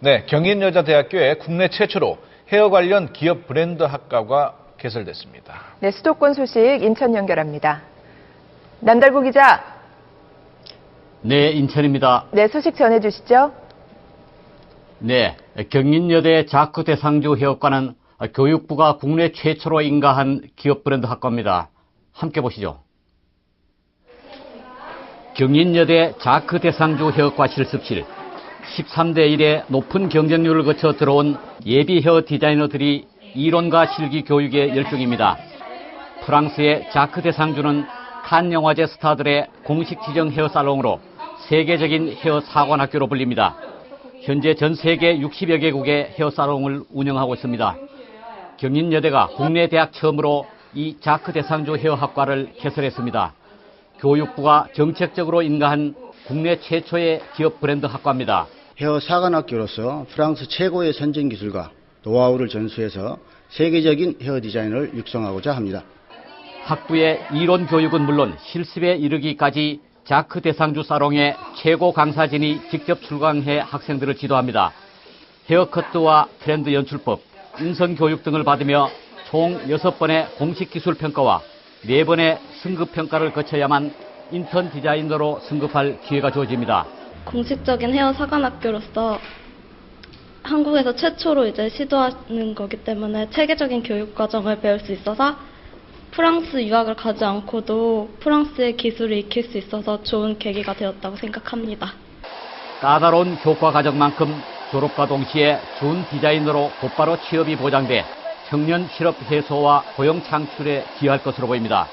네, 경인여자대학교에 국내 최초로 헤어 관련 기업 브랜드 학과가 개설됐습니다. 네, 수도권 소식 인천 연결합니다. 남달구 기자, 네, 인천입니다. 네, 소식 전해주시죠. 네, 경인여대 자쿠 대 상주 해역과는 교육부가 국내 최초로 인가한 기업 브랜드 학과입니다. 함께 보시죠. 경인여대 자크 대상주 해역과 실습실 13대 1의 높은 경쟁률을 거쳐 들어온 예비 헤어 디자이너들이 이론과 실기 교육에 열중입니다. 프랑스의 자크 대상주는 칸 영화제 스타들의 공식 지정 헤어 살롱으로 세계적인 헤어 사관학교로 불립니다. 현재 전 세계 60여 개국의 헤어 살롱을 운영하고 있습니다. 경인여대가 국내 대학 처음으로 이 자크 대상주 헤어학과를 개설했습니다. 교육부가 정책적으로 인가한 국내 최초의 기업 브랜드 학과입니다. 헤어 사관학교로서 프랑스 최고의 선진 기술과 노하우를 전수해서 세계적인 헤어 디자인을 육성하고자 합니다. 학부의 이론 교육은 물론 실습에 이르기까지 자크 대상주 사롱의 최고 강사진이 직접 출강해 학생들을 지도합니다. 헤어커트와 트렌드 연출법, 인성 교육 등을 받으며 총 6번의 공식 기술 평가와 4번의 승급 평가를 거쳐야만 인턴 디자이너로 승급할 기회가 주어집니다. 공식적인 헤어 사관학교로서 한국에서 최초로 이제 시도하는 거기 때문에 체계적인 교육 과정을 배울 수 있어서 프랑스 유학을 가지 않고도 프랑스의 기술을 익힐 수 있어서 좋은 계기가 되었다고 생각합니다. 까다로운 효과 과정만큼 졸업과 동시에 준 디자이너로 곧바로 취업이 보장돼 청년 실업 해소와 고용 창출에 기여할 것으로 보입니다.